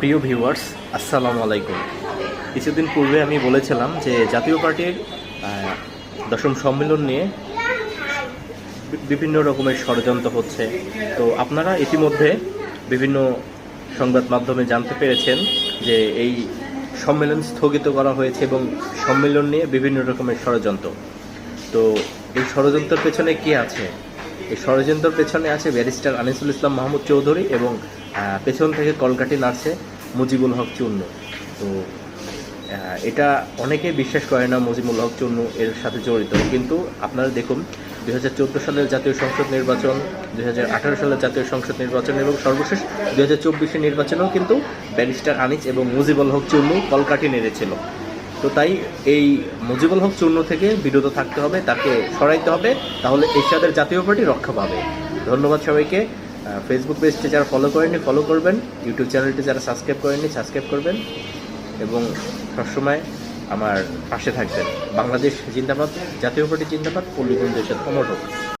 প্রিয় ভিউয়ার্স, আসসালামু আলাইকুম। কিছুদিন পূর্বে আমি বলেছিলাম যে জাতীয় পার্টির দশম সম্মেলন নিয়ে বিভিন্ন রকমের ষড়যন্ত্র হচ্ছে। তো আপনারা ইতিমধ্যে বিভিন্ন সংবাদ মাধ্যমে জানতে পেরেছেন যে এই সম্মেলন স্থগিত করা হয়েছে এবং সম্মেলন নিয়ে বিভিন্ন রকমের ষড়যন্ত্র। তো এই ষড়যন্ত্রের পেছনে কি আছে? এই ষড়যন্ত্রের পেছনে আছে ব্যারিস্টার আনিসুল ইসলাম মাহমুদ চৌধুরী এবং পেছন থেকে কলকাঠি নাড়ছে মুজিবুল হক চূর্ণ। তো এটা অনেকে বিশ্বাস করে না মুজিবুল হক চুন্নু এর সাথে জড়িত। কিন্তু আপনারা দেখুন, দুই হাজার চোদ্দ সালের জাতীয় সংসদ নির্বাচন, দুই হাজার আঠারো সালের জাতীয় সংসদ নির্বাচন এবং সর্বশেষ দুই হাজার চব্বিশের নির্বাচনেও কিন্তু ব্যারিস্টার আনিস এবং মুজিবুল হক চুন্নু কলকাঠি নেড়েছিল। তো তাই এই মুজিবুল হক চূর্ণ থেকে বিরত থাকতে হবে, তাকে সরাইতে হবে, তাহলে এরশাদের জাতীয় পার্টি রক্ষা পাবে। ধন্যবাদ সবাইকে। ফেসবুক পেজটি যারা ফলো করেননি ফলো করবেন। ইউটিউব চ্যানেলটি যারা সাবস্ক্রাইব করেননি সাবস্ক্রাইব করবেন এবং সবসময় আমার পাশে থাকবেন। বাংলাদেশ জিন্দাবাদ, জাতীয় পার্টি জিন্দাবাদ পল্লীগঞ্জের সাথে অমর হোক